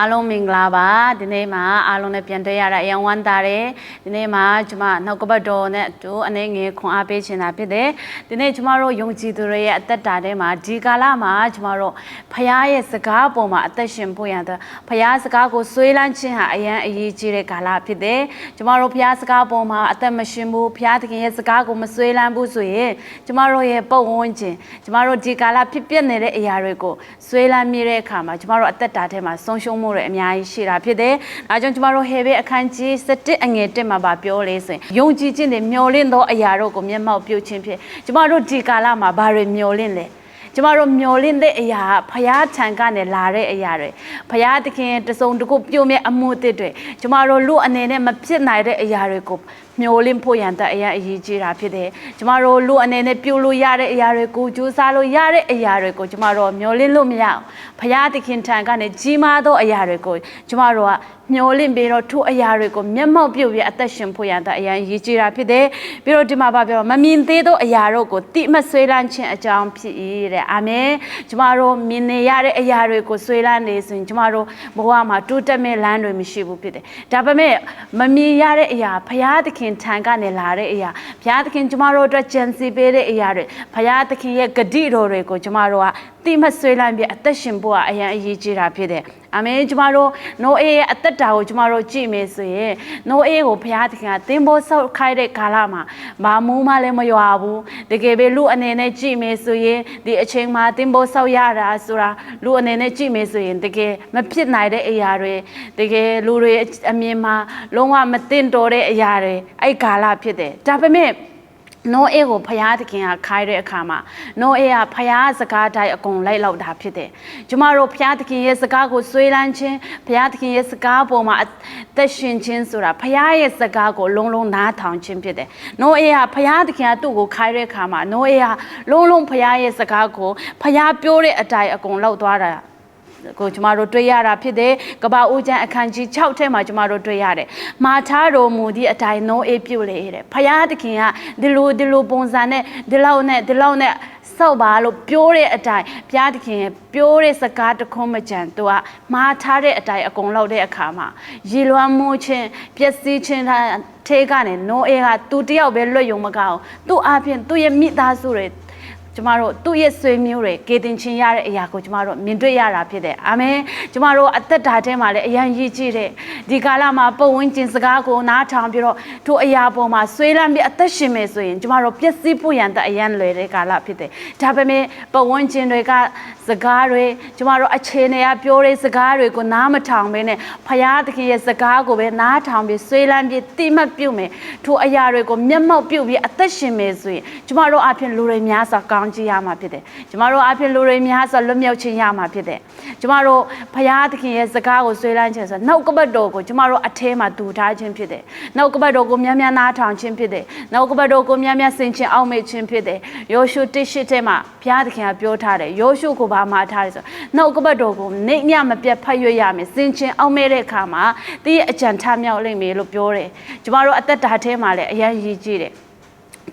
အားလုံးမင်္ဂလာပါဒီနေ့မှာအားလုံးနဲ့ပြန်တွေ့ရတာအရင်ဝမ်းသာတယ်ဒီနေ့မှာကျွန်မနှုတ်ကပတ်တော်နဲ့အတူအနေငယ်ခွန်အားပေးချင်တာဖြစ်တယ်ဒီနေ့ကျွန်မတို့ယုံကြည်သူတွေရဲ့အသက်တာထဲမှာဒီကာလမှာကျွန်မတို့ဖခင်ရဲ့စကားအပေါ်မှာအသက်ရှင်ဖို့ရတဲ့ဖခင်စကားကိုဆွေးလန်းခြင်းဟာအရင်အရေးကြီးတဲ့ကာလဖြစ်တယ်ကျွန်မတို့ဖခင်စကားအပေါ်မှာအသက်မရှင်ဘူးဖခင်သခင်ရဲ့စကားကိုမဆွေးလန်းဘူးဆိုရင်ကျွန်မတို့ရဲ့ပုံဝန်းကျင်ကျွန်မတို့ဒီကာလဖြစ်ပျက်နေတဲ့အရာတွေကိုဆွေးလန်းမိတဲ့အခါမှာကျွန်မတို့အသက်တာထဲမှာဆုံးရှုံးမှုတွေအများကြီးရှိတာဖြစ်တယ်။ဒါကြောင့်ကျွန်မတို့ဟေဘေအခန်းကြီး7အငယ်1မှာပါပြောလေဆိုရင်ယုံကြည်ခြင်းတွေမျော်လင့်သောအရာတို့ကိုမျက်မှောက်ပြုခြင်းဖြစ်ကျွန်မတို့ဒီကာလမှာဘာတွေမျော်လင့်လဲ။ကျမတို့မျော်လင့်တဲ့အရာဖရာထံကနေလာတဲ့အရာတွေဖရာသခင်တစုံတစ်ခုပြုံးမဲ့အမှုအသစ်တွေကျမတို့လူအနေနဲ့မဖြစ်နိုင်တဲ့အရာတွေကို မျော်လင့်ဖို့ရန်တဲ့အရာအရေးကြီးတာဖြစ်တယ်ကျမတို့လူအနေနဲ့ပြုလို့ရတဲ့အရာတွေကိုကြိုးစားလို့ရတဲ့အရာတွေကိုကျမတို့မျော်လင့်လို့မရအောင်ဖရာသခင်ထံကနေကြီးမားသောအရာတွေကိုကျမတို့ကမျော်လင့်ပြီးတော့ထိုအရာတွေကိုမျက်မှောက်ပြုတ်ပြီးအသက်ရှင်ဖို့ရန်တဲ့အရာရည်ကြီးတာဖြစ်တယ်ပြီးတော့ဒီမှာပါပြောမမြင်သေးသောအရာတို့ကိုတိမဆွေးလန်းခြင်းအကြောင်းဖြစ်၏တဲ့အာမင်ကျမတို့မြင်နေရတဲ့အရာတွေကိုဆွေးလန်းနေဆိုရင်ကျမတို့ဘဝမှာတိုးတက်မဲ့လမ်းတွေမရှိဘူးဖြစ်တယ်ဒါပေမဲ့မမြင်ရတဲ့အရာဘုရားသခင်ထံကနေလာတဲ့အရာဘုရားသခင်ကျမတို့အတွက်ကြံစီပေးတဲ့အရာတွေဘုရားသခင်ရဲ့ဂတိတော်တွေကိုကျမတို့က တိမဆွေးလန်းပြီးအသက်ရှင်ဖို့ကအရန်အရေးကြီးတာဖြစ်တယ်အာမင်ကျမတို့နိုးအေးရဲ့အသက်တာကိုကျမတို့ကြည့်မယ်ဆိုရင်နိုးအေးကိုဘုရားသခင်ကသင်္ဘောဆောက်ခိုင်းတဲ့ကာလမှာဘာမူးမှလည်းမရွာဘူးတကယ်ပဲလူအနေနဲ့ကြည့်မယ်ဆိုရင်ဒီအချိန်မှာသင်္ဘောဆောက်ရတာဆိုတာလူအနေနဲ့ကြည့်မယ်ဆိုရင်တကယ်မဖြစ်နိုင်တဲ့အရာတွေတကယ်လူတွေအမြင်မှာလုံးဝမတင်တော်တဲ့အရာတွေအဲ့ကာလဖြစ်တယ်ဒါပေမဲ့ နိုးအေကိုဖယားသခင်ကခိုင်းတဲ့အခါမှာနိုးအေကဖယားစကားတိုင်းအကုန်လိုက်လောက်တာဖြစ်တယ်။ကျမတို့ဖယားသခင်ရဲ့စကားကိုဆွေးလန်းခြင်းဖယားသခင်ရဲ့စကားပေါ်မှာအသက်ရှင်ခြင်းဆိုတာဖယားရဲ့စကားကိုလုံးလုံးနားထောင်ခြင်းဖြစ်တယ်။နိုးအေကဖယားသခင်ကသူ့ကိုခိုင်းတဲ့အခါမှာနိုးအေကလုံးလုံးဖယားရဲ့စကားကိုဖယားပြောတဲ့အတိုင်းအကုန်လောက်သွားတာ ကိုကျမတို့တွေ့ရတာဖြစ်တယ်ကပ္ပဦးကျမ်းအခန်းကြီး6ထဲမှာကျမတို့တွေ့ရတယ်မာထားတော်မူသည့်အတိုင်းနိုးအေးပြုတ်လေတဲ့ဖယားသခင်ကဒီလိုဒီလိုပုံစံနဲ့ဒီလောက်နဲ့ဒီလောက်နဲ့ဆောက်ပါလို့ပြောတဲ့အတိုင်းဘုရားသခင်ပြောတဲ့စကားတခွန်းမကြံသူကမာထားတဲ့အတိုင်းအကုန်လောက်တဲ့အခါမှာရေလွှမ်းမှုခြင်းပျက်စီးခြင်းထဲကနေနိုးအေးကသူတယောက်ပဲလွတ်ယုံမကောင်းသူ့အပြင်သူ့ရဲ့မိသားစုတွေ ကျမတို့သူ့ရဲ့ဆွေမျိုးတွေကေတင်ချင်းရတဲ့အရာကိုကျမတို့မြင်တွေ့ရတာဖြစ်တယ်အာမင်ကျမတို့အသက်တာထဲမှာလည်းအရန်ရည်ကြည့်တဲ့ဒီကာလမှာပုံဝင်ကျင်စကားကိုနားထောင်ပြီးတော့ထိုအရာပေါ်မှာဆွေးလန်းပြီးအသက်ရှင်မယ်ဆိုရင်ကျမတို့ပျက်စီးဖို့ရန်တဲ့အရန်လွယ်တဲ့ကာလဖြစ်တယ်ဒါပေမဲ့ပုံဝင်ကျင်တွေကစကားတွေကျမတို့အခြေအနေအပြောတဲ့စကားတွေကိုနားမထောင်ဘဲနဲ့ဖယားသခင်ရဲ့စကားကိုပဲနားထောင်ပြီးဆွေးလန်းပြီးတိမှတ်ပြုမယ်ထိုအရာတွေကိုမျက်မှောက်ပြုပြီးအသက်ရှင်မယ်ဆိုရင်ကျမတို့အဖြစ်လူတွေများစွာကောင်းကြည့်ရမှာဖြစ်တယ်ကျမတို့အဖြစ်လူတွေများစွာလွတ်မြောက်ခြင်းရမှာဖြစ်တယ်ကျမတို့ဖယားသခင်ရဲ့စကားကိုဆွေးလန်းခြင်းဆိုနှုတ်ကပတ်တော်ကိုကျမတို့အထဲမှာဒူထားခြင်းဖြစ်တယ်နှုတ်ကပတ်တော်ကိုများများနားထောင်ခြင်းဖြစ်တယ်နှုတ်ကပတ်တော်ကိုများများဆင်ခြင်အောက်မေ့ခြင်းဖြစ်တယ်ယောရှုတစ်ရှိထဲမှာဘုရားသခင်ကပြောထားတယ်ယောရှုကိုဘာမှထားတယ်ဆိုနှုတ်ကပတ်တော်ကိုနေညမပြတ်ဖတ်ရွရမယ်ဆင်ခြင်အောက်မေ့တဲ့အခါမှာတည့်ရဲ့အကြံထမြောက်လိမ့်မယ်လို့ပြောတယ်ကျမတို့အသက်တာထဲမှာလည်းအရင်ရည်ကြည့်တယ်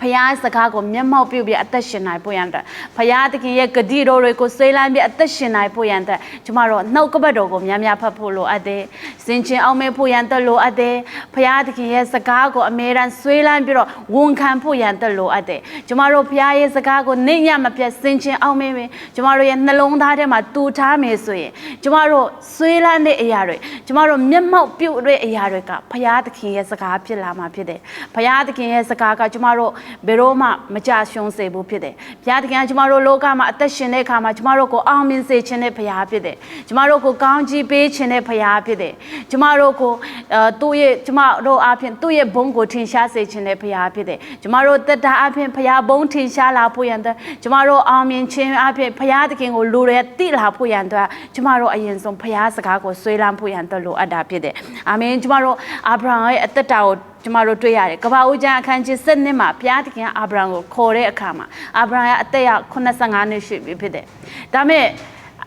ဖယားစကားကိုမျက်မှောက်ပြုပြီးအသက်ရှင်နိုင်ဖို့ရန်အတွက်ဖယားသခင်ရဲ့ဂတိတော်တွေကိုဆွေးလန်းပြီးအသက်ရှင်နိုင်ဖို့ရန်အတွက်ကျမတို့နှုတ်ကပတ်တော်ကိုများများဖတ်ဖို့လိုအပ်တယ်။စင်ချင်အောင်မဲ့ဖို့ရန်အတွက်လိုအပ်တယ်။ဖယားသခင်ရဲ့စကားကိုအမြဲတမ်းဆွေးလန်းပြီးတော့ဝန်ခံဖို့ရန်အတွက်လိုအပ်တယ်။ကျမတို့ဖယားရဲ့စကားကိုနေညမပြတ်စင်ချင်အောင်မဲ့ပဲကျမတို့ရဲ့နှလုံးသားထဲမှာတူထားမယ်ဆိုရင်ကျမတို့ဆွေးလန်းတဲ့အရာတွေကျမတို့မျက်မှောက်ပြုတ်တဲ့အရာတွေကဖယားသခင်ရဲ့စကားဖြစ်လာမှာဖြစ်တယ်။ဖယားသခင်ရဲ့စကားကကျမတို့ဘယ်တော့မှမကြရှုံးစေဘူးဖြစ်တယ်။ဘုရားသခင်ကကျမတို့လောကမှာအသက်ရှင်တဲ့အခါမှာကျမတို့ကိုအောင်မြင်စေခြင်းတဲ့ဘုရားဖြစ်တယ်။ကျမတို့ကိုကောင်းချီးပေးခြင်းတဲ့ဘုရားဖြစ်တယ်။ကျမတို့ကိုအဲသူ့ရဲ့ကျမတို့အပြင်သူ့ရဲ့ဘုန်းကိုထင်ရှားစေခြင်းတဲ့ဘုရားဖြစ်တယ်။ကျမတို့တက်တာအပြင်ဘုရားဘုန်းထင်ရှားလာဖို့ရန်အတွက်ကျမတို့အောင်မြင်ခြင်းအပြင်ဘုရားသခင်ကိုလူတွေသိလာဖို့ရန်အတွက်ကျမတို့အရင်ဆုံးဘုရားစကားကိုဆွေးလန်းဖို့ရန်အတွက်လိုအပ်တာဖြစ်တယ်။အာမင်ကျမတို့အာဗြဟံရဲ့အသက်တာကို ကျမတို့တွေ့ရတယ်။ကပ္ပဦးကျမ်းအခန်းကြီး7နှစ်မှာဘုရားသခင်ကအာဗြဟံကိုခေါ်တဲ့အခါမှာအာဗြဟံရဲ့အသက်ရ85နှစ်ရှိပြီဖြစ်တယ်။ဒါမဲ့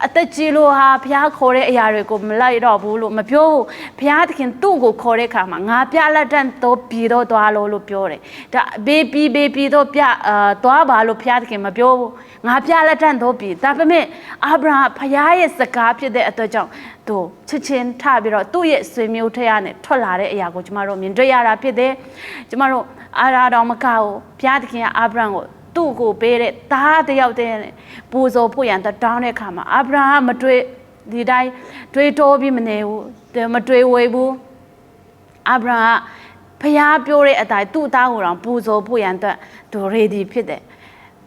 အသက်ကြီးလို့ဟာဘုရားခေါ်တဲ့အရာတွေကိုမလိုက်တော့ဘူးလို့မပြောဘူးဘုရားသခင်သူ့ကိုခေါ်တဲ့အခါမှာငါပြလက်တန်တော့ပြည်တော့သွားလို့လို့ပြောတယ်ဒါဘေးပြီးဘေးပြီးတော့ပြအာသွားပါလို့ဘုရားသခင်မပြောဘူး ငါပြလက်တန်တော့ပြည်ဒါပေမဲ့အာဗြဟံဘုရားရဲ့စကားဖြစ်တဲ့အတွက်ကြောင့်သူချစ်ချင်းထပြီးတော့သူ့ရဲ့ဆွေမျိုးထက်ရနဲ့ထွက်လာတဲ့အရာကိုကျမတို့မြင်တွေ့ရတာဖြစ်တယ်ကျမတို့အာရာတော်မကကိုဘုရားသခင်ကအာဗြဟံကိုသူ့ကိုပေးတဲ့သားတစ်ယောက်တည်းနဲ့ပူဇော်ဖို့ရန်တောင်းတဲ့အခါမှာအာဗြဟံကမတွေ့ဒီတိုင်းတွေးတောပြီးမနေဘူးမတွေးဝေဘူးအာဗြဟံကဖျားပြောတဲ့အတိုင်းသူ့သားကိုတော့ပူဇော်ဖို့ရန်အတွက်သူရေဒီဖြစ်တယ်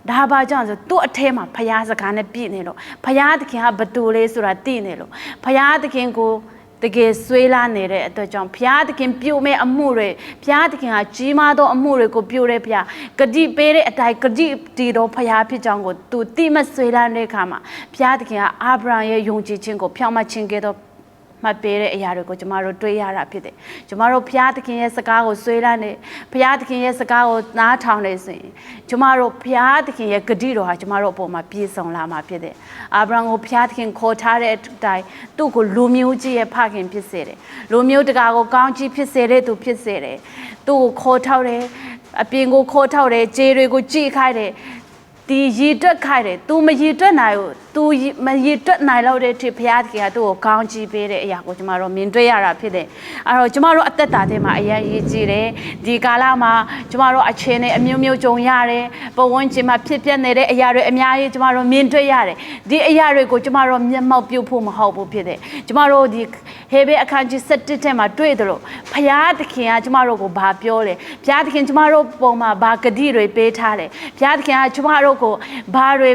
ဒါဘာကြောင့်လဲဆိုသူ့အထဲမှာဖျားစကားနဲ့ပြည့်နေလို့ဖျားသခင်ကဘသူလေးဆိုတာသိနေလို့ဖျားသခင်ကိုတကယ်ဆွေးလာနေတဲ့အတွက်ကြောင့်ဘုရားသခင်ပြုမဲ့အမှုတွေဘုရားသခင်ကကြီးမားသောအမှုတွေကိုပြုတဲ့ဘုရားဂတိပေးတဲ့အတိုင်းဂတိတည်တော်ဘုရားဖြစ်ကြောင်းကိုသူတိမဆွေးလာတဲ့အခါမှာဘုရားသခင်ကအာဗြဟံရဲ့ယုံကြည်ခြင်းကိုဖြောင့်မခြင်းခဲ့သော မှတ်ပေးတဲ့အရာတွေကိုကျမတို့တွေးရတာဖြစ်တယ်။ကျမတို့ဘုရားသခင်ရဲ့စကားကိုဆွေးလန်းနေဘုရားသခင်ရဲ့စကားကိုနားထောင်နေဆိုရင်ကျမတို့ဘုရားသခင်ရဲ့ဂတိတော်ဟာကျမတို့အပေါ်မှာပြည့်စုံလာမှာဖြစ်တယ်။အာဗြဟံကိုဘုရားသခင်ခေါ်ထားတဲ့အတိုင်းသူ့ကိုလူမျိုးကြီးရဲ့ဖခင်ဖြစ်စေတယ်။လူမျိုးတကာကိုကောင်းကြီးဖြစ်စေတဲ့သူဖြစ်စေတယ်။သူ့ကိုခေါ်ထောက်တယ်အပြင်ကိုခေါ်ထောက်တယ်ခြေတွေကိုကြိခိုက်တယ်ဒီရည်တွက်ခိုက်တယ်။ तू မရည်တွက်နိုင်ဘူး။ तू မရည်တွက်နိုင်လို့တဲ့အထိဘုရားသခင်ကသူ့ကိုကောင်းချီးပေးတဲ့အရာကိုကျမတို့မြင်တွေ့ရတာဖြစ်တယ်။အဲတော့ကျမတို့အသက်တာထဲမှာအရင်ရည်ကြည်တယ်။ဒီကာလမှာကျမတို့အခြေအနေအမျိုးမျိုးကြုံရတယ်။ပဝန်းကျင်မှာဖြစ်ပျက်နေတဲ့အရာတွေအများကြီးကျမတို့မြင်တွေ့ရတယ်။ဒီအရာတွေကိုကျမတို့မျက်မှောက်ပြုဖို့မဟုတ်ဘူးဖြစ်တယ်။ကျမတို့ဒီဟေဘေအခန်းကြီး7ထဲမှာတွေ့တယ်လို့ဘုရားသခင်ကကျမတို့ကိုဘာပြောလဲ။ဘုရားသခင်ကျမတို့ပုံမှာဘာဂတိတွေပေးထားတယ်။ဘုရားသခင်ကကျမတို့ကိုဘာတွေ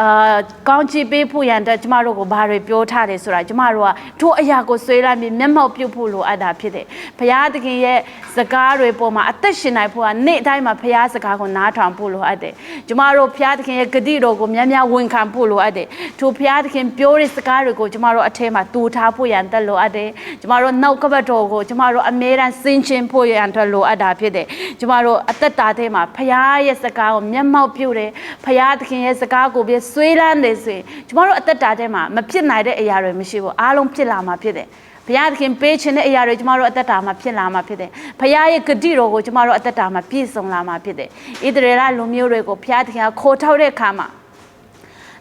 အာကောင်းချီးပေးဖို့ရန်အတွက်ကျမတို့ကိုဘာတွေပြောထားတယ်ဆိုတာကျမတို့ကထိုအရာကိုဆွေးလိုက်ပြီးမျက်မှောက်ပြုဖို့လိုအပ်တာဖြစ်တယ်။ဘုရားသခင်ရဲ့စကားတွေပေါ်မှာအသက်ရှင်နိုင်ဖို့ကနေ့တိုင်းမှာဘုရားစကားကိုနားထောင်ဖို့လိုအပ်တယ်။ကျမတို့ဘုရားသခင်ရဲ့ဂတိတော်ကိုများများဝန်ခံဖို့လိုအပ်တယ်။ထိုဘုရားသခင်ပြောတဲ့စကားတွေကိုကျမတို့အထက်မှာတူထားဖို့ရန်တက်လိုအပ်တယ်။ကျမတို့နောက်ကပတ်တော်ကိုကျမတို့အမြဲတမ်းစင်ချင်ဖို့ရန်အတွက်လိုအပ်တာဖြစ်တယ်။ကျမတို့အသက်တာထဲမှာဘုရားရဲ့စကားကိုမျက်မှောက်ပြုတယ်။ဘုရားသခင်ရဲ့စကားကိုပြဆွေးလန်းနေဆိုရင်ကျမတို့အသက်တာထဲမှာမဖြစ်နိုင်တဲ့အရာတွေမရှိဘူးအားလုံးဖြစ်လာမှာဖြစ်တယ်ဘုရားသခင်ပေးခြင်းတဲ့အရာတွေကျမတို့အသက်တာမှာဖြစ်လာမှာဖြစ်တယ်။ဘုရားရဲ့ဂတိတော်ကိုကျမတို့အသက်တာမှာပြည့်စုံလာမှာဖြစ်တယ်။ဣသရေလလူမျိုးတွေကိုဘုရားသခင်ကခေါ်ထောက်တဲ့အခါမှာ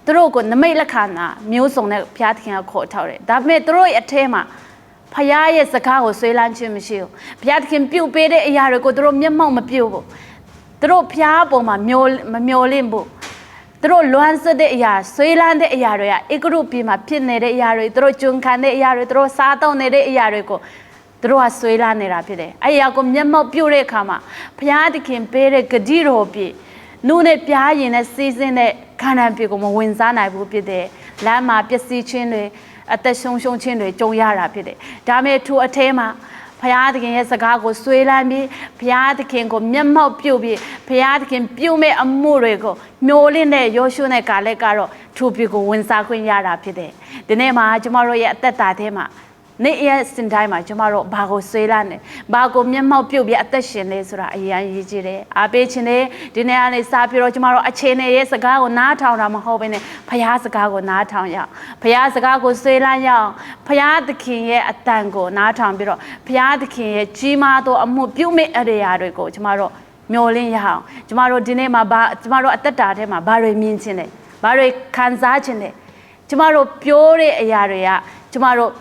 သူတို့ကိုနမိတ်လက္ခဏာမျိုးစုံနဲ့ဘုရားသခင်ကခေါ်ထောက်တယ်။ဒါပေမဲ့သူတို့ရဲ့အထဲမှာဖခင်ရဲ့စကားကိုဆွေးလန်းခြင်းမရှိဘူး။ဘုရားသခင်ပြုတ်ပေးတဲ့အရာတွေကိုသူတို့မျက်မှောက်မပြုတ်ဘူး။သူတို့ဖျားပေါ်မှာမျောမမျောလင့်ဘူး။ သူတို့လွမ်းဆွတဲ့အရာဆွေးလန်းတဲ့အရာတွေကဧကရုပြည်မှာဖြစ်နေတဲ့အရာတွေသူတို့ကျွန်ခံတဲ့အရာတွေသူတို့စားတော့နေတဲ့အရာတွေကိုသူတို့ကဆွေးလန်းနေတာဖြစ်တယ်။အဲ့အရာကိုမျက်မှောက်ပြုတဲ့အခါမှာဘုရားသခင်ပေးတဲ့ဂတိတော်ပြည့်နုနဲ့ပြားရင်နဲ့စီးစင်းတဲ့ခန္ဓာပြေကိုမဝင်စားနိုင်ဘူးဖြစ်တယ်။လမ်းမှာပျက်စီးခြင်းတွေအသက်ရှုံးရှုံးခြင်းတွေကြုံရတာဖြစ်တယ်။ဒါမဲ့ထိုအထဲမှာ ဘုရားသခင်ရဲ့စကားကိုဆွေးလန်းပြီးဘုရားသခင်ကိုမျက်မှောက်ပြုပြီးဘုရားသခင်ပြုမဲ့အမှုတွေကိုမျောလင့်တဲ့ယောရှုနဲ့ကာလက်ကတော့ထိုပြည်ကိုဝင်စားခွင့်ရတာဖြစ်တယ်။ဒီနေ့မှာကျမတို့ရဲ့အသက်တာထဲမှာ နေ့ရက်စင်တိုင်းမှာကျမတို့ဘာကိုဆွေးလာနေဘာကိုမျက်မှောက်ပြုတ်ပြီးအသက်ရှင်နေဆိုတာအရင်ရည်ကြည်တယ်အားပေးခြင်းနဲ့ဒီနေ့ကနေစပြီးတော့ကျမတို့အခြေအနေရဲ့စကားကိုနားထောင်တာမဟုတ်ဘဲနဲ့ဖခင်စကားကိုနားထောင်ရအောင်ဖခင်စကားကိုဆွေးလာရအောင်ဖခင်သခင်ရဲ့အတန်ကိုနားထောင်ပြီးတော့ဖခင်သခင်ရဲ့ကြီးမားသောအမှုပြုမဲ့အရာတွေကိုကျမတို့မျောလင်းရအောင်ကျမတို့ဒီနေ့မှာဘာကျမတို့အသက်တာထဲမှာဘာတွေမြင်ခြင်းလဲဘာတွေခံစားခြင်းလဲကျမတို့ပြောတဲ့အရာတွေကကျမတို့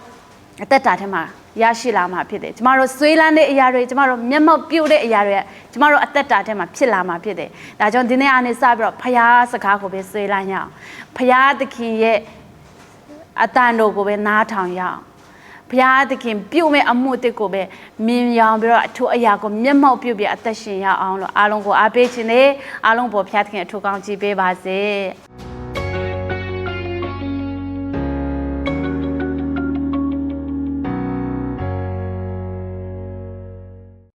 အသက်တာထဲမှာရရှိလာမှာဖြစ်တယ်ကျမတို့ဆွေးလန်းတဲ့အရာတွေကျမတို့မျက်မှောက်ပြုတ်တဲ့အရာတွေကျမတို့အသက်တာထဲမှာဖြစ်လာမှာဖြစ်တယ်ဒါကြောင့်ဒီနေ့အနေစပြီးတော့ဖျားစကားကိုပဲဆွေးလန်းရအောင်ဖျားသခင်ရဲ့အတန်တော်ကိုပဲနားထောင်ရအောင်ဘုရားသခင်ပြုတ်မဲ့အမှုတစ်ကိုပဲမြင်ရောင်ပြီးတော့အထူးအရာကိုမျက်မှောက်ပြုတ်ပြီးအသက်ရှင်ရအောင်လို့အားလုံးကိုအားပေးခြင်းနဲ့အားလုံးပေါ်ဘုရားသခင်အထူးကောင်းချီးပေးပါစေ။